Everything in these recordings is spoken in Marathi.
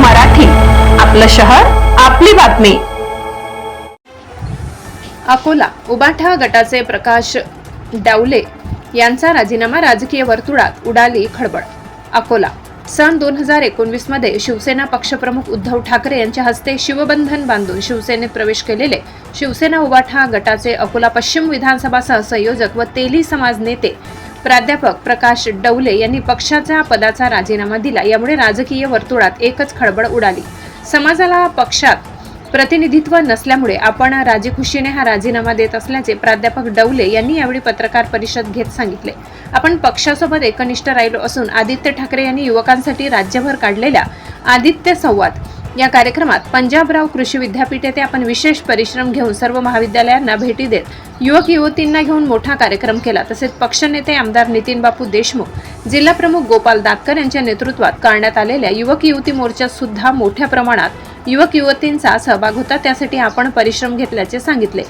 मराठी. आपलं शहर आपली बातमी. अकोला उबाठा गटाचे प्रकाश डावले यांचा राजीनामा राजकीय वर्तुळात उडाली खळबळ. अकोला सन दोन हजार एकोणवीसमध्ये शिवसेना पक्षप्रमुख उद्धव ठाकरे यांच्या हस्ते शिवबंधन बांधून शिवसेनेत प्रवेश केलेले शिवसेना उबाठा गटाचे अकोला पश्चिम विधानसभा सहसंयोजक व तेली समाज नेते प्राध्यापक प्रकाश डवले यांनी पक्षाच्या पदाचा राजीनामा दिला. यामुळे राजकीय वर्तुळात एकच खळबळ उडाली. समाजाला पक्षात प्रतिनिधित्व नसल्यामुळे आपण राजीखुशीने हा राजीनामा देत असल्याचे प्राध्यापक डवले यांनी यावेळी पत्रकार परिषद घेत सांगितले. आपण पक्षासोबत एकनिष्ठ राहिलो असून आदित्य ठाकरे यांनी युवकांसाठी राज्यभर काढलेल्या आदित्य संवाद या कार्यक्रमात पंजाबराव कृषी विद्यापीठ येथे आपण विशेष परिश्रम घेऊन सर्व महाविद्यालयांना भेटी देत युवक युवतींना घेऊन मोठा कार्यक्रम केला. तसेच पक्षनेते आमदार नितीन बापू देशमुख जिल्हाप्रमुख गोपाल दातकर यांच्या नेतृत्वात करण्यात आलेल्या युवक युवती मोर्चात सुद्धा मोठ्या प्रमाणात युवक युवतींचा सहभाग होता. त्यासाठी आपण परिश्रम घेतल्याचे सांगितले.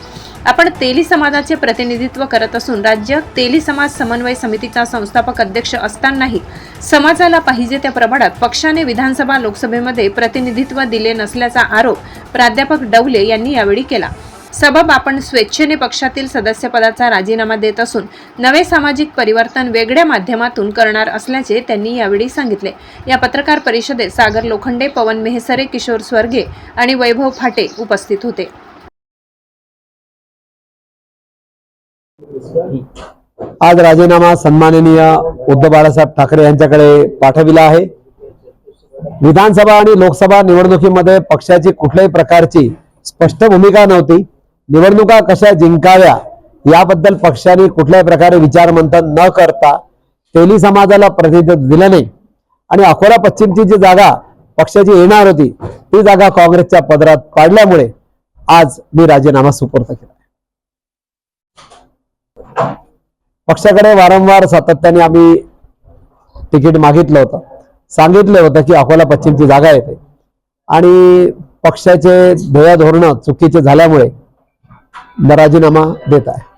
आपण तेली समाजाचे प्रतिनिधित्व करत असून राज्य तेली समाज समन्वय समितीचा संस्थापक अध्यक्ष असतानाही समाजाला पाहिजे त्या प्रमाणात पक्षाने विधानसभा लोकसभेमध्ये प्रतिनिधित्व दिले नसल्याचा आरोप प्राध्यापक डवले यांनी यावेळी केला. सबब आपण स्वेच्छेने पक्षातील सदस्यपदाचा राजीनामा देत असून नवे सामाजिक परिवर्तन वेगळ्या माध्यमातून करणार असल्याचे त्यांनी यावेळी सांगितले. या पत्रकार परिषदेत सागर लोखंडे पवन मेहसरे किशोर स्वर्गे आणि वैभव फाटे उपस्थित होते. आज राजीनामा सन्माननीय उद्धव बाळासाहेब ठाकरे यांच्याकडे पाठविला आहे. विधानसभा आणि लोकसभा निवडणुकीमध्ये पक्षाची कुठल्याही प्रकारची स्पष्ट भूमिका नव्हती. निवडणुका कशा जिंकाव्या याबद्दल पक्षाने कुठल्याही प्रकारे विचारमंथन न करता तेली समाजाला प्रतिनिधित्व दिलं नाही. आणि अकोला पश्चिमची जी जागा पक्षाची येणार होती ती जागा काँग्रेसच्या पदरात पाडल्यामुळे आज मी राजीनामा सुपूर्द केला. पक्षाकडे वारंवार सातत्याने आम्ही तिकीट मागितलं होतं. सांगितलं होतं की अकोला पश्चिमची जागा येते. आणि पक्षाचे ध्येय धोरणं चुकीचे झाल्यामुळे राजीनामा देत आहे.